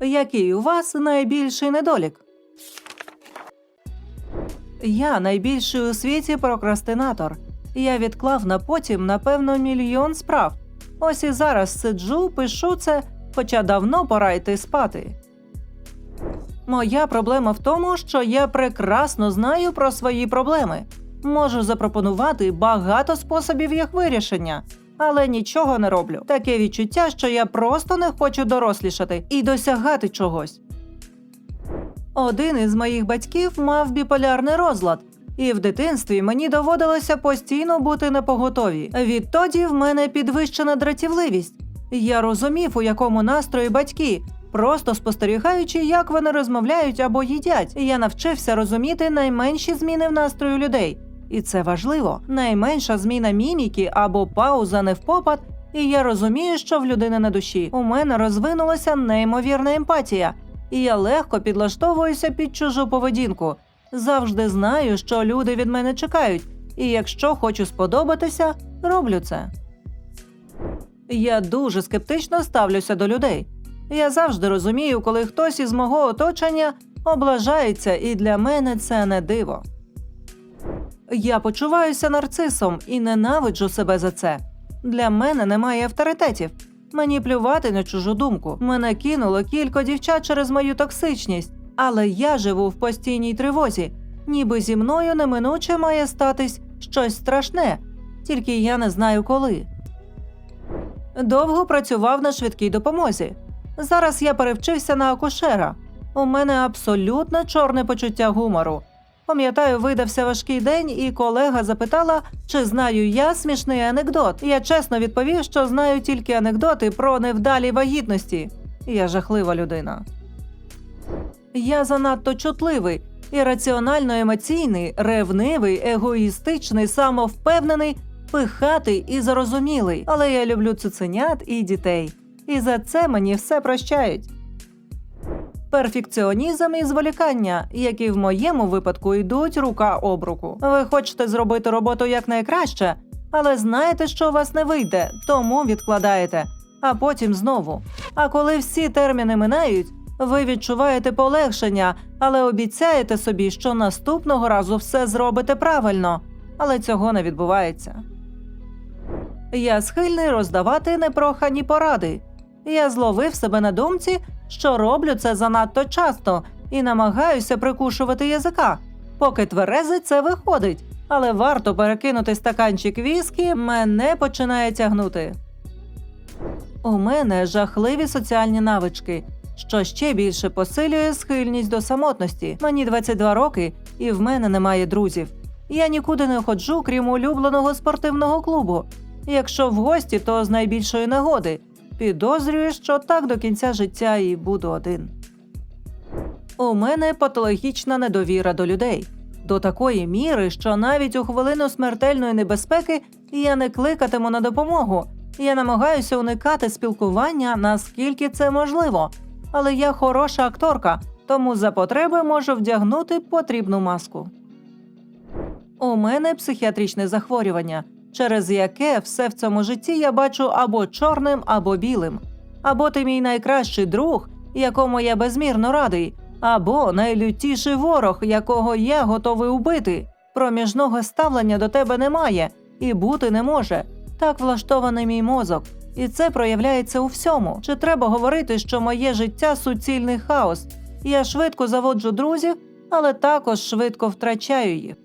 Який у вас найбільший недолік? Я найбільший у світі прокрастинатор. Я відклав на потім, напевно, мільйон справ. Ось і зараз сиджу, пишу це, хоча давно пора йти спати. Моя проблема в тому, що я прекрасно знаю про свої проблеми. Можу запропонувати багато способів їх вирішення, але нічого не роблю. Таке відчуття, що я просто не хочу дорослішати і досягати чогось. Один із моїх батьків мав біполярний розлад, і в дитинстві мені доводилося постійно бути непоготові. Відтоді в мене підвищена дратівливість. Я розумів, у якому настрої батьки, просто спостерігаючи, як вони розмовляють або їдять. Я навчився розуміти найменші зміни в настрою людей. І це важливо. Найменша зміна міміки або пауза не в попад, і я розумію, що в людини на душі. У мене розвинулася неймовірна емпатія, і я легко підлаштовуюся під чужу поведінку. Завжди знаю, що люди від мене чекають, і якщо хочу сподобатися, роблю це. Я дуже скептично ставлюся до людей. Я завжди розумію, коли хтось із мого оточення облажається, і для мене це не диво. Я почуваюся нарцисом і ненавиджу себе за це. Для мене немає авторитетів. Мені плювати на чужу думку. Мене кинуло кілька дівчат через мою токсичність, але я живу в постійній тривозі, ніби зі мною неминуче має статись щось страшне, тільки я не знаю коли. Довго працював на швидкій допомозі. Зараз я перевчився на акушера. У мене абсолютно чорне почуття гумору. Пам'ятаю, видався важкий день, і колега запитала, чи знаю я смішний анекдот. Я чесно відповів, що знаю тільки анекдоти про невдалі вагітності. Я жахлива людина. Я занадто чутливий, ірраціонально емоційний, ревнивий, егоїстичний, самовпевнений, пихатий і зарозумілий. Але я люблю цуценят і дітей. І за це мені все прощають. Перфекціонізм і зволікання, які в моєму випадку йдуть рука об руку. Ви хочете зробити роботу якнайкраще, але знаєте, що у вас не вийде, тому відкладаєте, а потім знову. А коли всі терміни минають, ви відчуваєте полегшення, але обіцяєте собі, що наступного разу все зробите правильно, але цього не відбувається. Я схильний роздавати непрохані поради. Я зловив себе на думці, що роблю це занадто часто і намагаюся прикушувати язика. Поки тверези це виходить, але варто перекинути стаканчик віскі, мене починає тягнути. У мене жахливі соціальні навички, що ще більше посилює схильність до самотності. Мені 22 роки, і в мене немає друзів. Я нікуди не ходжу, крім улюбленого спортивного клубу. Якщо в гості, то з найбільшої нагоди. Підозрюю, що так до кінця життя і буду один. У мене патологічна недовіра до людей. До такої міри, що навіть у хвилину смертельної небезпеки я не кликатиму на допомогу. Я намагаюся уникати спілкування наскільки це можливо. Але я хороша акторка, тому за потреби можу вдягнути потрібну маску. У мене психіатричне захворювання, через яке все в цьому житті я бачу або чорним, або білим, або ти мій найкращий друг, якому я безмірно радий, або найлютіший ворог, якого я готовий убити. Проміжного ставлення до тебе немає і бути не може. Так влаштований мій мозок, і це проявляється у всьому. Чи треба говорити, що моє життя суцільний хаос? Я швидко заводжу друзів, але також швидко втрачаю їх.